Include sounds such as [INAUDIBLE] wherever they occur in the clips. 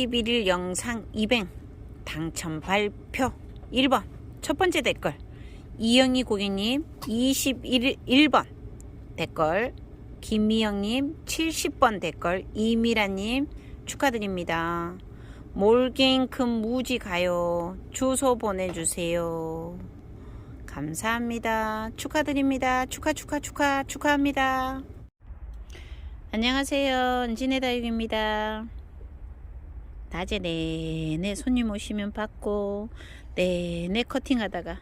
21일 영상 200 당첨 발표 1번 첫 번째 댓글 이영희 고객님 21일 1번 댓글 김미영님 70번 댓글 이미라님 축하드립니다. 몰갱큼 무지 가요. 주소 보내주세요. 감사합니다. 축하드립니다. 축하 축하 축하 축하합니다. 안녕하세요. 은진의 다육입니다. 낮에 내내 손님 오시면 받고 내내 커팅하다가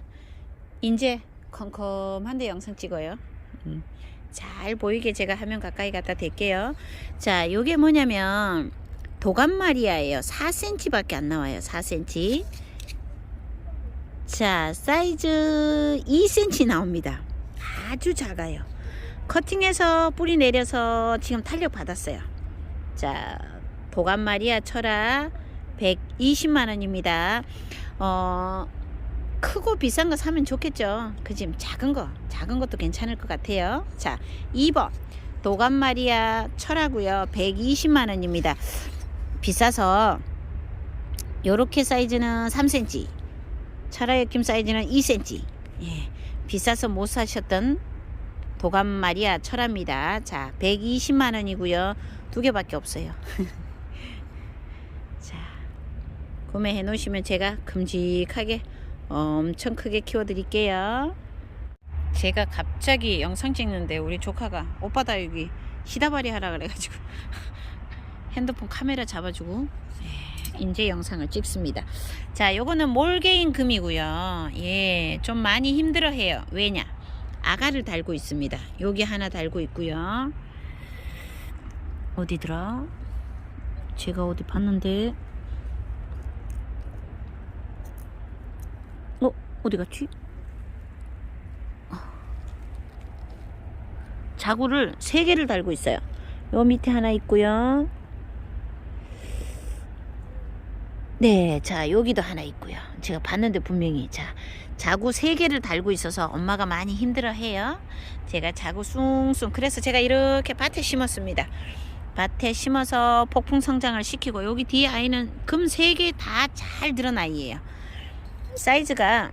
이제 컴컴한데 영상 찍어요. 음, 잘 보이게 제가 화면 가까이 갖다 댈게요. 자, 요게 뭐냐면 도감마리아예요. 4cm밖에 안 나와요. 4cm. 자, 사이즈 2cm 나옵니다. 아주 작아요. 커팅해서 뿌리 내려서 지금 탄력 받았어요. 자, 도감마리아 철아 120만 원입니다. 어, 크고 비싼 거 사면 좋겠죠. 그 지금 작은 거, 작은 것도 괜찮을 것 같아요. 자, 2번 도감마리아 철하고요. 120만 원입니다. 비싸서 요렇게 사이즈는 3cm, 철화역김 사이즈는 2cm. 예, 비싸서 못 사셨던 도감 마리아 철합니다. 자, 120만 원이고요. 두 개밖에 없어요. [LAUGHS] 자, 구매해 놓으시면 제가 큼직하게 엄청 크게 키워 드릴게요. 제가 갑자기 영상 찍는데 우리 조카가 오빠 다육이 시다발이 하라 그래가지고 [LAUGHS] 핸드폰 카메라 잡아주고 예, 이제 영상을 찍습니다. 자, 요거는 몰개인 금이고요. 예, 좀 많이 힘들어해요. 왜냐? 아가를 달고 있습니다. 여기 하나 달고 있고요. 어디 더라? 제가 어디 봤는데 어? 어디 갔지? 자구를 세 개를 달고 있어요. 요 밑에 하나 있고요. 네, 자 여기도 하나 있고요. 제가 봤는데 분명히 자 자구 세 개를 달고 있어서 엄마가 많이 힘들어 해요. 제가 자구 숭숭 그래서 제가 이렇게 밭에 심었습니다. 밭에 심어서 폭풍 성장을 시키고 여기 뒤에 아이는 금세개다 잘 들은 아이예요. 사이즈가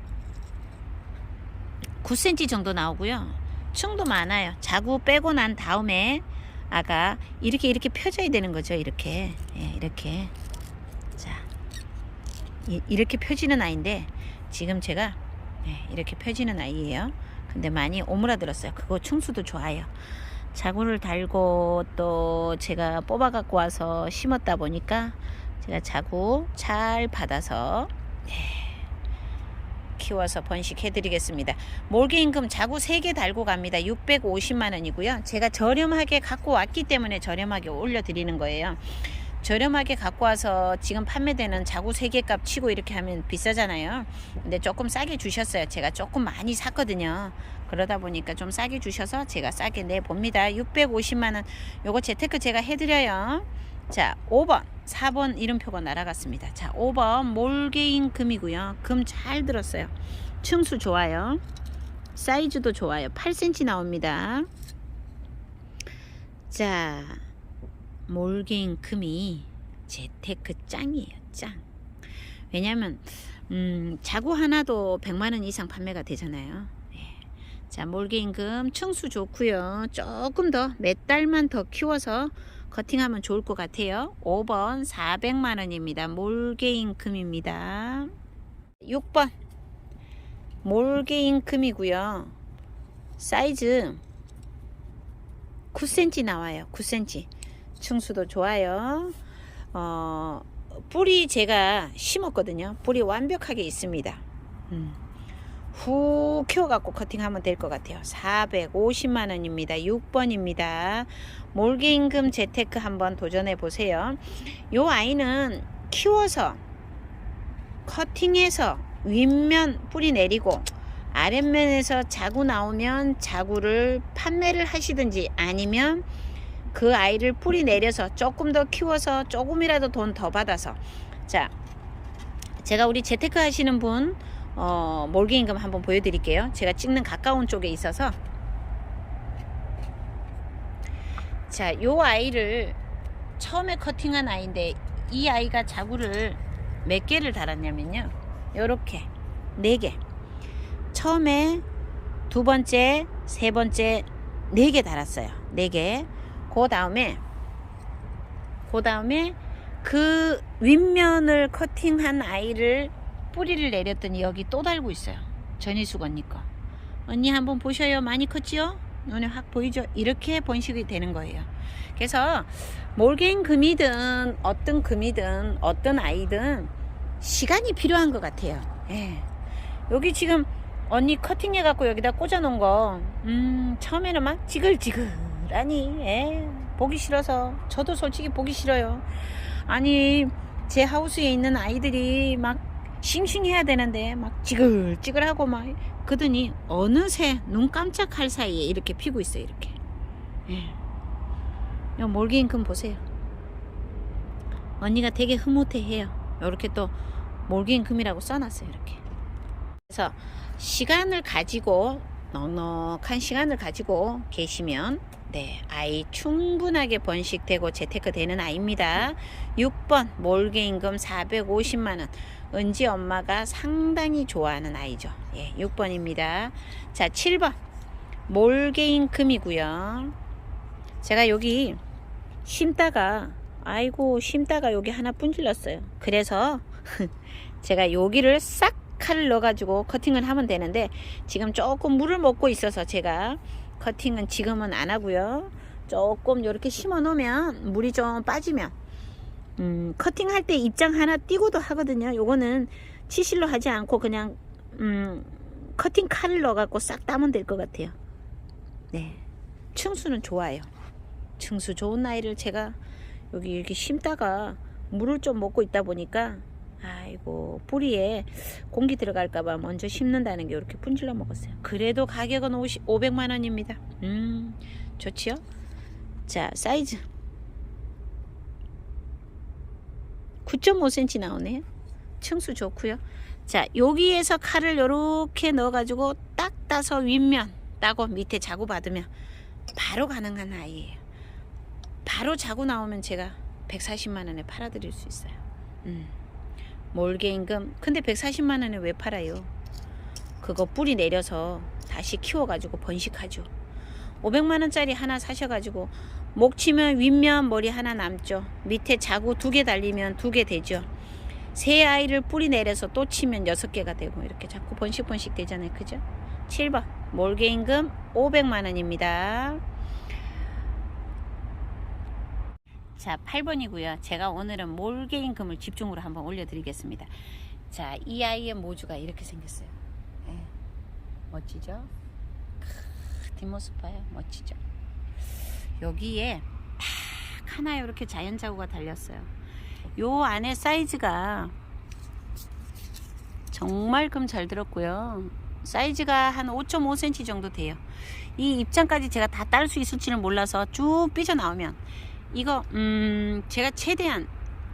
9cm 정도 나오고요. 층도 많아요. 자구 빼고 난 다음에 아가 이렇게 이렇게 펴져야 되는 거죠. 이렇게 예, 이렇게 자 이, 이렇게 펴지는 아이인데 지금 제가 네, 이렇게 펴지는 아이예요. 근데 많이 오므라들었어요. 그거 충수도 좋아요. 자구를 달고 또 제가 뽑아 갖고 와서 심었다 보니까 제가 자구 잘 받아서 네, 키워서 번식해 드리겠습니다. 몰개임금 자구 3개 달고 갑니다. 650만 원이고요. 제가 저렴하게 갖고 왔기 때문에 저렴하게 올려 드리는 거예요. 저렴하게 갖고 와서 지금 판매되는 자구 3개 값 치고 이렇게 하면 비싸잖아요. 근데 조금 싸게 주셨어요. 제가 조금 많이 샀거든요. 그러다 보니까 좀 싸게 주셔서 제가 싸게 내봅니다. 650만원. 요거 재테크 제가 해드려요. 자, 5번. 4번 이름표가 날아갔습니다. 자, 5번 몰개인 금이고요. 금 잘 들었어요. 층수 좋아요. 사이즈도 좋아요. 8cm 나옵니다. 자, 몰개인 금이 재테크 짱이에요. 짱. 왜냐면 음, 자구 하나도 100만 원 이상 판매가 되잖아요. 예. 자, 몰개인 금 층수 좋고요. 조금 더 몇 달만 더 키워서 커팅하면 좋을 것 같아요. 5번 400만 원입니다. 몰개인 금입니다. 6번 몰개인 금이고요. 사이즈 9cm 나와요. 9cm. 층수도 좋아요. 어, 뿌리 제가 심었거든요. 뿌리 완벽하게 있습니다. 음. 후 키워갖고 커팅하면 될 것 같아요. 450만 원입니다. 6번입니다. 몰개임금 재테크 한번 도전해 보세요. 요 아이는 키워서 커팅해서 윗면 뿌리 내리고 아랫면에서 자구 나오면 자구를 판매를 하시든지 아니면 그 아이를 뿌리 내려서 조금 더 키워서 조금이라도 돈 더 받아서 자 제가 우리 재테크 하시는 분 어, 몰개임금 한번 보여드릴게요. 제가 찍는 가까운 쪽에 있어서 자, 요 아이를 처음에 커팅한 아이인데 이 아이가 자구를 몇 개를 달았냐면요. 요렇게 네 개. 처음에 두 번째, 세 번째 네 개 달았어요. 네 개. 그 다음에 그 다음에 그 윗면을 커팅한 아이를 뿌리를 내렸더니 여기 또 달고 있어요. 전희숙 언니 거. 언니 한번 보셔요. 많이 컸지요? 눈에 확 보이죠? 이렇게 번식이 되는 거예요. 그래서 몰개인 금이든 어떤 금이든 어떤 아이든 시간이 필요한 것 같아요. 예. 여기 지금 언니 커팅해 갖고 여기다 꽂아 놓은 거, 음, 처음에는 막 지글지글하니, 예, 보기 싫어서. 저도 솔직히 보기 싫어요. 아니, 제 하우스에 있는 아이들이 막 싱싱해야 되는데, 막 지글지글하고 막, 그더니 어느새 눈 깜짝할 사이에 이렇게 피고 있어요, 이렇게. 예. 요 몰개인금 보세요. 언니가 되게 흐뭇해해요. 이렇게 또 몰개인금이라고 써놨어요, 이렇게. 그래서 시간을 가지고 넉넉한 시간을 가지고 계시면 네 아이 충분하게 번식되고 재테크 되는 아이입니다. 6번 몰개임금 450만 원 은지 엄마가 상당히 좋아하는 아이죠. 예, 6번입니다. 자 7번 몰개임금이고요. 제가 여기 심다가 아이고 심다가 여기 하나 분질렀어요. 그래서 [LAUGHS] 제가 여기를 싹 칼을 넣어가지고 커팅을 하면 되는데 지금 조금 물을 먹고 있어서 제가 커팅은 지금은 안 하고요. 조금 이렇게 심어 놓으면 물이 좀 빠지면 음, 커팅할 때 입장 하나 띄고도 하거든요. 요거는 치실로 하지 않고 그냥 음, 커팅 칼을 넣어갖고 싹 따면 될 것 같아요. 네, 층수는 좋아요. 층수 좋은 아이를 제가 여기 이렇게 심다가 물을 좀 먹고 있다 보니까 아이고 뿌리에 공기 들어갈까봐 먼저 심는다는 게 이렇게 분질러 먹었어요. 그래도 가격은 50, 500만 원입니다. 음 좋지요? 자 사이즈 9.5cm 나오네요. 층수 좋고요. 자 여기에서 칼을 이렇게 넣어가지고 딱 따서 윗면 따고 밑에 자구 받으면 바로 가능한 아이예요. 바로 자구 나오면 제가 140만 원에 팔아드릴 수 있어요. 음. 몰개 임금 근데 140만 원에 왜 팔아요? 그거 뿌리 내려서 다시 키워가지고 번식하죠. 500만 원짜리 하나 사셔가지고 목 치면 윗면 머리 하나 남죠. 밑에 자구 두 개 달리면 두 개 되죠. 새 아이를 뿌리 내려서 또 치면 여섯 개가 되고 이렇게 자꾸 번식 번식 되잖아요. 그죠? 7번 몰개 임금 500만 원입니다. 자, 8번이고요. 제가 오늘은 몰개 임금을 집중으로 한번 올려드리겠습니다. 자, 이 아이의 모주가 이렇게 생겼어요. 예, 멋지죠? 크, 뒷모습 봐요. 멋지죠? 여기에 딱 하나 이렇게 자연 자구가 달렸어요. 요 안에 사이즈가 정말끔 잘 들었고요. 사이즈가 한 5.5cm 정도 돼요. 이 입장까지 제가 다 딸 수 있을지는 몰라서 쭉 삐져나오면 이거 음 제가 최대한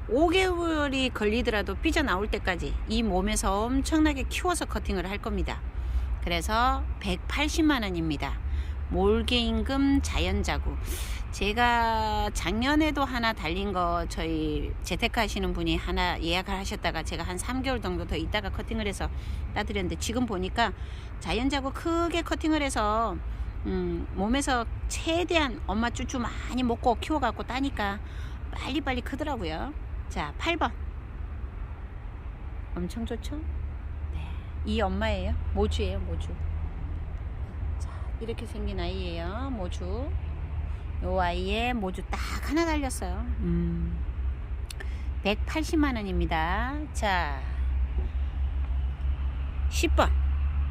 5개월이 걸리더라도 삐져나올 때까지 이 몸에서 엄청나게 키워서 커팅을 할 겁니다. 그래서 180만 원입니다. 몰개임금 자연자구. 제가 작년에도 하나 달린 거 저희 재테크 하시는 분이 하나 예약을 하셨다가 제가 한 3개월 정도 더 있다가 커팅을 해서 따드렸는데 지금 보니까 자연자구 크게 커팅을 해서 음, 몸에서 최대한 엄마 쭈쭈 많이 먹고 키워갖고 따니까 빨리빨리 크더라고요. 자, 8번. 엄청 좋죠? 네. 이 엄마예요. 모주예요, 모주. 자, 이렇게 생긴 아이예요, 모주. 요 아이에 모주 딱 하나 달렸어요. 음. 180만 원입니다. 자, 10번.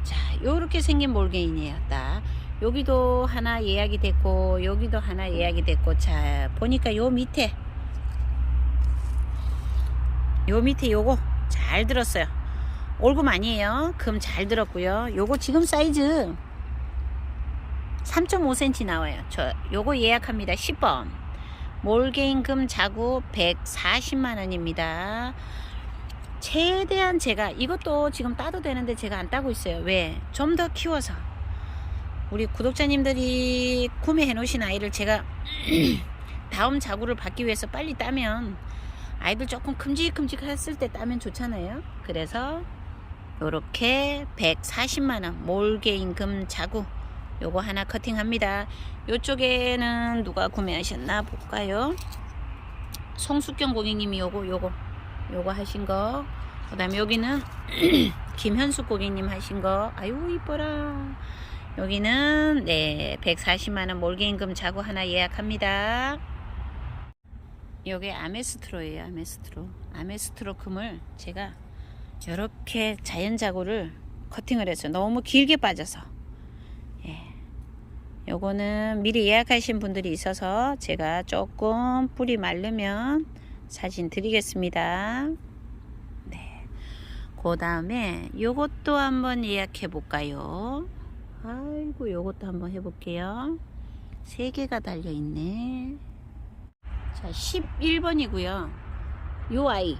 자, 요렇게 생긴 몰개인이에요. 딱. 여기도 하나 예약이 됐고 여기도 하나 예약이 됐고 자 보니까 요 밑에 요 밑에 요거 잘 들었어요 올금 아니에요 금 잘 들었고요 요거 지금 사이즈 3.5cm 나와요. 저 요거 예약합니다. 10번. 몰개인 금 자구 140만원입니다. 최대한 제가 이것도 지금 따도 되는데 제가 안 따고 있어요. 왜? 좀 더 키워서. 우리 구독자님들이 구매해 놓으신 아이를 제가 [CLEARS THROAT] 다음 자구를 받기 위해서 빨리 따면 아이들 조금 큼직큼직 했을 때 따면 좋잖아요. 그래서 요렇게 140만원 몰개임금 자구 요거 하나 커팅합니다. 요쪽에는 누가 구매하셨나 볼까요? 송숙경 고객님이 요거 요거 요거 하신 거. 그 다음에 여기는 [CLEARS THROAT] 김현숙 고객님 하신 거. 아유 이뻐라. 여기는 네 140만 원 몰개임금 자구 하나 예약합니다. 여기 아메스트로예요. 아메스트로. 아메스트로 금을 제가 이렇게 자연 자구를 커팅을 했어요. 너무 길게 빠져서. 예. 요거는 미리 예약하신 분들이 있어서 제가 조금 뿌리 마르면 사진 드리겠습니다. 네. 그 다음에 요것도 한번 예약해 볼까요? 아이고, 요것도 한번 해볼게요. 세 개가 달려 있네. 자, 11번이고요. 요 아이.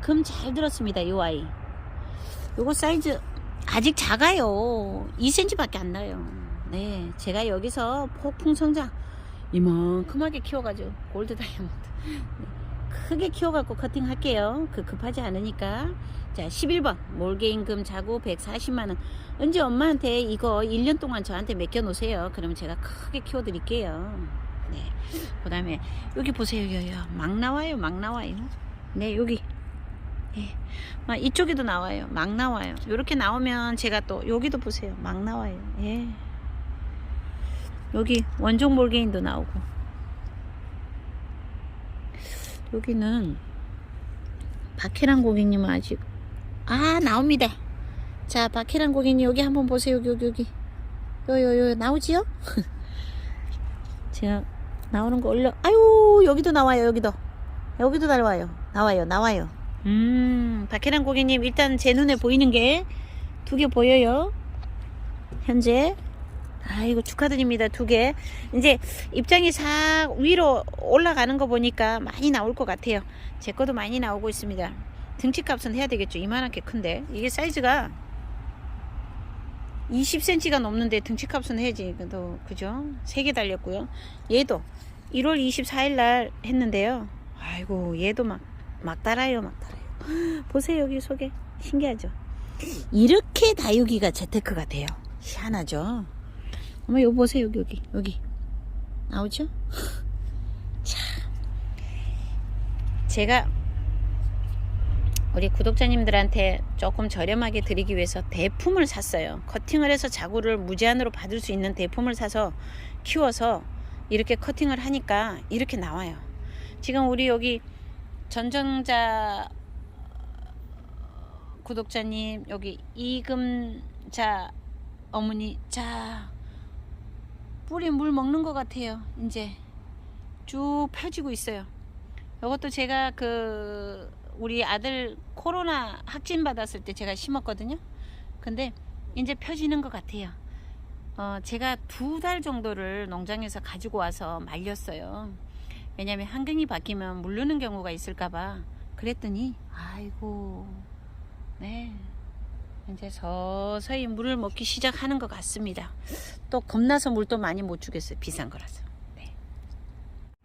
금 잘 들었습니다. 요 아이. 요거 사이즈 아직 작아요. 2cm밖에 안 나요. 네, 제가 여기서 폭풍 성장 이만큼하게 키워가지고 골드 다이아몬드 네, 크게 키워갖고 커팅할게요. 그 급하지 않으니까. 자, 11번 몰개임금 자구 140만 원. 언제 엄마한테 이거 1년 동안 저한테 맡겨 놓으세요. 그러면 제가 크게 키워 드릴게요. 네. 그 다음에 여기 보세요, 여기 막 나와요, 막 나와요. 네, 여기. 예. 막 이쪽에도 나와요. 막 나와요. 이렇게 나오면 제가 또 여기도 보세요. 막 나와요. 예. 여기 원종 몰개인도 나오고. 여기는 박혜란 고객님은 아직 아 나옵니다. 자 박혜란 고객님 여기 한번 보세요. 여기 여기 여기 요요요 나오지요? [LAUGHS] 제가 나오는 거 올려 아유 여기도 나와요 여기도 여기도 나와요 나와요 나와요 음 박혜란 고객님 일단 제 눈에 보이는 게 두 개 보여요 현재 아이고 축하드립니다 두 개. 이제 입장이 싹 위로 올라가는 거 보니까 많이 나올 것 같아요. 제 것도 많이 나오고 있습니다. 등치값은 해야 되겠죠. 이만하게 큰데. 이게 사이즈가 20cm가 넘는데 등치값은 해야지. 또 그죠? 세 개 달렸고요. 얘도 1월 24일 날 했는데요. 아이고 얘도 막 막 달아요 막 달아요. [GASPS] 보세요 여기 속에. 신기하죠? 이렇게 다육이가 재테크가 돼요. 희한하죠 어머 여기 보세요 여기 여기 여기 나오죠 자 제가 우리 구독자님들한테 조금 저렴하게 드리기 위해서 대품을 샀어요. 커팅을 해서 자구를 무제한으로 받을 수 있는 대품을 사서 키워서 이렇게 커팅을 하니까 이렇게 나와요. 지금 우리 여기 전정자 구독자님 여기 이금자 어머니 자 뿌리 물 먹는 것 같아요. 이제 쭉 펴지고 있어요. 이것도 제가 그 우리 아들 코로나 확진 받았을 때 제가 심었거든요. 근데 이제 펴지는 것 같아요. 어, 제가 두 달 정도를 농장에서 가지고 와서 말렸어요. 왜냐면 환경이 바뀌면 물르는 경우가 있을까봐. 그랬더니, 아이고, 네. 이제 서서히 물을 먹기 시작하는 것 같습니다. 또 겁나서 물도 많이 못 주겠어요. 비싼 거라서. 네.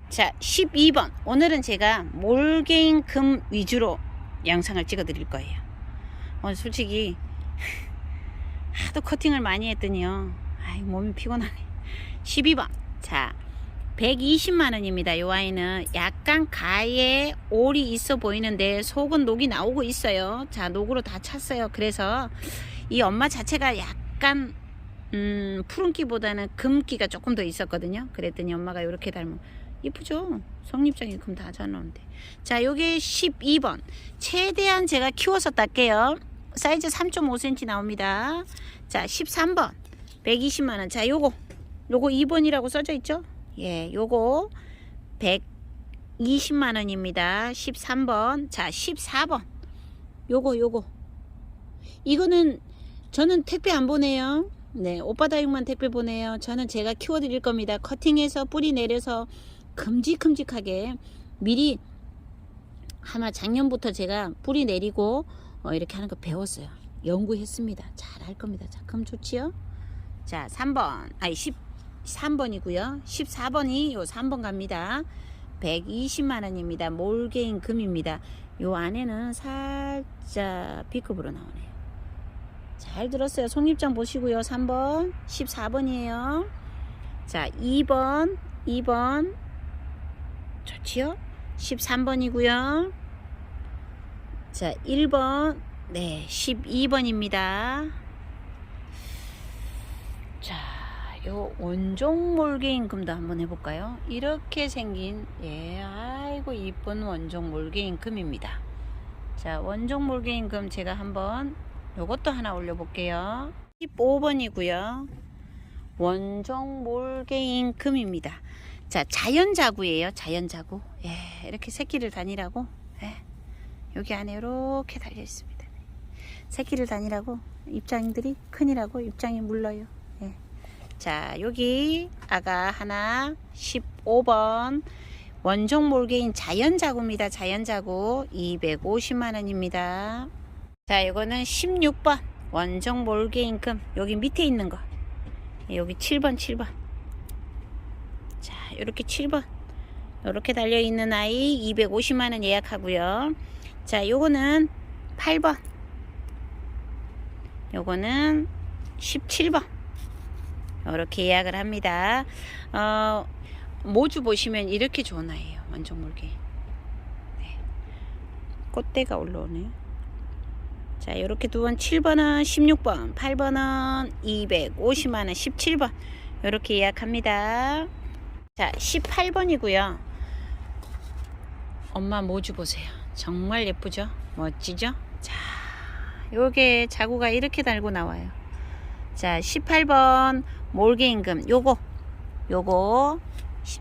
자, 12번. 오늘은 제가 몰개인 금 위주로 영상을 찍어 드릴 거예요. 오늘 솔직히 하도 커팅을 많이 했더니요. 아이, 몸이 피곤하네. 12번. 자, 120만 원입니다. 이 와인은 약간 가에 올이 있어 보이는데 속은 녹이 나오고 있어요. 자, 녹으로 다 찼어요. 그래서 이 엄마 자체가 약간 음, 푸른기보다는 금기가 조금 더 있었거든요. 그랬더니 엄마가 이렇게 닮은 이쁘죠? 성립장이 금다 잘 나오는데. 자, 요게 12번. 최대한 제가 키워서 딸게요. 사이즈 3.5cm 나옵니다. 자, 13번. 120만원. 자, 요거. 요거 2번이라고 써져 있죠? 예, 요거 120만 원입니다. 13번. 자, 14번. 요거, 요거. 이거는 저는 택배 안 보내요. 네, 오빠 다육만 택배 보내요. 저는 제가 키워 드릴 겁니다. 커팅해서 뿌리 내려서 큼직큼직하게 미리 아마 작년부터 제가 뿌리 내리고 어, 이렇게 하는 거 배웠어요. 연구했습니다. 잘 할 겁니다. 자, 그럼 좋지요? 자, 3번. 아니, 13번 이고요. 14번이 요 3번 갑니다. 120만 원입니다. 몰개인 금입니다. 요 안에는 살짝 B급으로 나오네요. 잘 들었어요. 속립장 보시고요. 3번, 14번이에요. 자, 2번, 2번. 좋지요? 13번이고요. 자, 1번. 네, 12번입니다. 요 원종 몰개인 금도 한번 해볼까요? 이렇게 생긴, 예, 아이고, 이쁜 원종 몰개인 금입니다. 자, 원종 몰개인 금 제가 한번 요것도 하나 올려볼게요. 15번이고요. 원종 몰개인 금입니다. 자, 자연자구예요. 자연자구. 예, 이렇게 새끼를 다니라고. 예, 여기 안에 이렇게 달려 있습니다. 새끼를 다니라고 입장들이 큰이라고 입장이 물러요. 예. 자, 여기 아가 하나 15번 원종 몰개인 자연자구입니다. 자연자구 250만 원입니다. 자, 이거는 16번 원종 몰개인금 여기 밑에 있는 거 여기 7번 7번 자, 이렇게 7번 이렇게 달려 있는 아이 250만 원 예약하고요. 자, 요거는 8번 요거는 17번 이렇게 예약을 합니다. 어, 모주 보시면 이렇게 좋은 아이예요. 완전 물개. 네. 꽃대가 올라오네요. 자, 이렇게 두 번 7번은 16번, 8번은 250만 원, 17번 이렇게 예약합니다. 자, 18번이고요. 엄마 모주 보세요. 정말 예쁘죠? 멋지죠? 자, 요게 자구가 이렇게 달고 나와요. 자, 18번 몰개 임금 요거 요거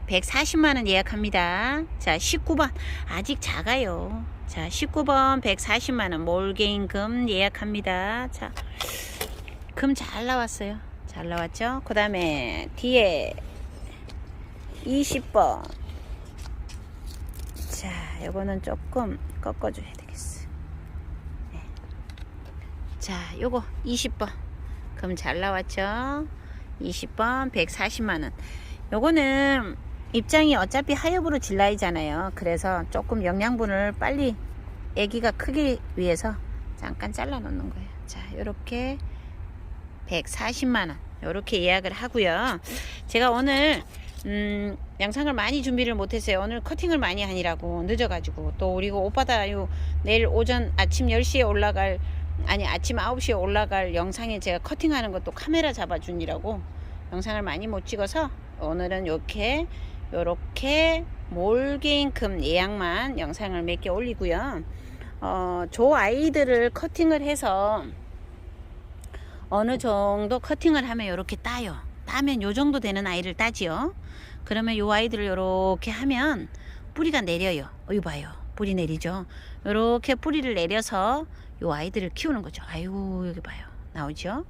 140만 원 예약합니다. 자, 19번 아직 작아요. 자, 19번 140만 원 몰개 임금 예약합니다. 자, 금 잘 나왔어요. 잘 나왔죠? 그 다음에 뒤에 20번 자, 요거는 조금 꺾어줘야 되겠어. 네. 자, 요거 20번. 그럼 잘 나왔죠? 20번 140만원. 요거는 입장이 어차피 하엽으로 질라이잖아요. 그래서 조금 영양분을 빨리 애기가 크기 위해서 잠깐 잘라 놓는 거예요. 자, 요렇게 140만원. 요렇게 예약을 하고요. 제가 오늘 음, 영상을 많이 준비를 못했어요. 오늘 커팅을 많이 하니라고 늦어가지고 또 그리고 오빠다 요 내일 오전 아침 10시에 올라갈 아니 아침 9시에 올라갈 영상에 제가 커팅하는 것도 카메라 잡아주니라고 영상을 많이 못 찍어서 오늘은 이렇게 요렇게 몰개인금 예약만 영상을 몇 개 올리고요. 어, 저 아이들을 커팅을 해서 어느 정도 커팅을 하면 이렇게 따요. 따면 요 정도 되는 아이를 따지요. 그러면 요 아이들을 요렇게 하면 뿌리가 내려요. 어이 봐요. 뿌리 내리죠. 요렇게 뿌리를 내려서 요 아이들을 키우는 거죠. 아이고 여기 봐요. 나오죠?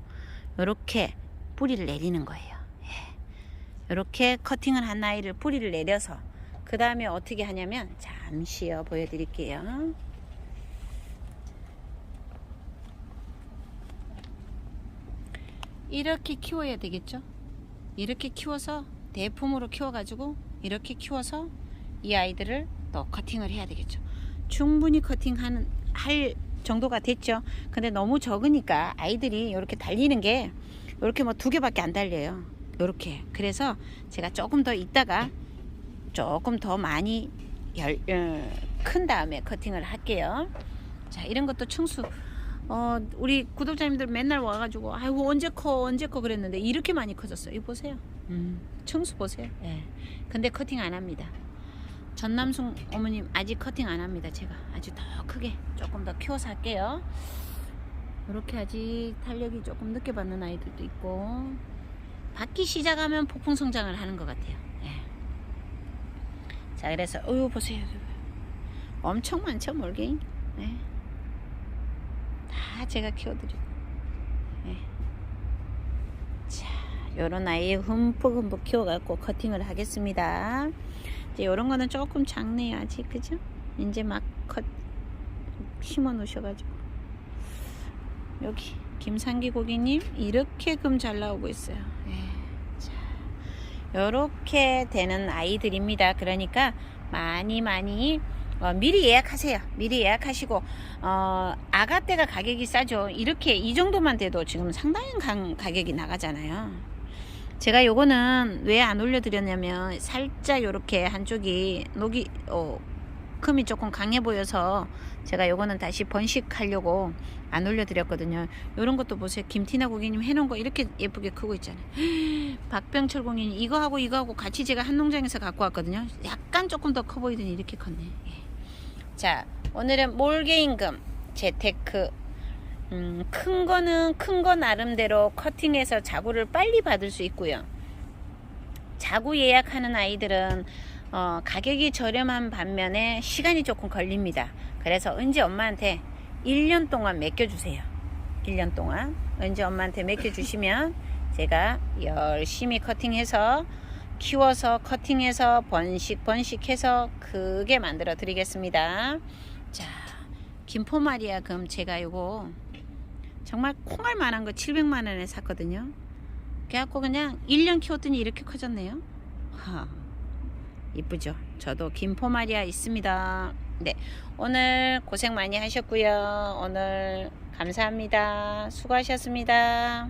요렇게 뿌리를 내리는 거예요. 예. 요렇게 커팅을 한 아이를 뿌리를 내려서 그 다음에 어떻게 하냐면 잠시요 보여드릴게요. 이렇게 키워야 되겠죠? 이렇게 키워서 대품으로 키워가지고 이렇게 키워서 이 아이들을 또 커팅을 해야 되겠죠. 충분히 커팅하는 할 정도가 됐죠. 근데 너무 적으니까 아이들이 이렇게 달리는 게 이렇게 뭐 두 개밖에 안 달려요. 이렇게 그래서 제가 조금 더 있다가 조금 더 많이 열, 어, 큰 다음에 커팅을 할게요. 자 이런 것도 충수 어, 우리 구독자님들 맨날 와가지고 아이고 언제 커 언제 커 그랬는데 이렇게 많이 커졌어요. 이거 보세요. 음, 청수 보세요. 예. 근데 커팅 안 합니다. 전남순 어머님 아직 커팅 안 합니다. 제가 아주 더 크게 조금 더 키워서 할게요. 이렇게 아직 탄력이 조금 늦게 받는 아이들도 있고 받기 시작하면 폭풍 성장을 하는 것 같아요. 예. 자 그래서 어유 보세요. 엄청 많죠 몰개인. 네. 다 제가 키워드리고. 네. 자, 요런 아이 흠뻑흠뻑 키워갖고 커팅을 하겠습니다. 이제 요런 거는 조금 작네요, 아직. 그죠? 이제 막 컷, 심어 놓으셔가지고. 여기, 김상기 고객님, 이렇게 금 잘 나오고 있어요. 예. 자, 요렇게 되는 아이들입니다. 그러니까 많이 많이 어, 미리 예약하세요. 미리 예약하시고 어, 아가떼가 가격이 싸죠. 이렇게 이 정도만 돼도 지금 상당히 강, 가격이 나가잖아요. 제가 요거는 왜 안 올려드렸냐면 살짝 요렇게 한쪽이 녹이 어, 금이 조금 강해 보여서 제가 요거는 다시 번식하려고 안 올려드렸거든요. 요런 것도 보세요. 김티나 고객님 해놓은 거 이렇게 예쁘게 크고 있잖아요. [GASPS] 박병철 고객님 이거하고 이거하고 같이 제가 한 농장에서 갖고 왔거든요. 약간 조금 더 커 보이더니 이렇게 컸네. 예. 자 오늘은 몰개임금 재테크 음, 큰 거는 큰 거 나름대로 커팅해서 자구를 빨리 받을 수 있고요. 자구 예약하는 아이들은 어, 가격이 저렴한 반면에 시간이 조금 걸립니다. 그래서 은지 엄마한테 1년 동안 맡겨주세요. 1년 동안 은지 엄마한테 맡겨주시면 [LAUGHS] 제가 열심히 커팅해서 키워서 커팅해서 번식 번식해서 크게 만들어 드리겠습니다. 자, 김포마리아 금 제가 요거 정말 콩알 만한 거 700만 원에 샀거든요. 그래갖고 그냥 1년 키웠더니 이렇게 커졌네요. 하, 이쁘죠? 저도 김포마리아 있습니다. 네, 오늘 고생 많이 하셨고요. 오늘 감사합니다. 수고하셨습니다.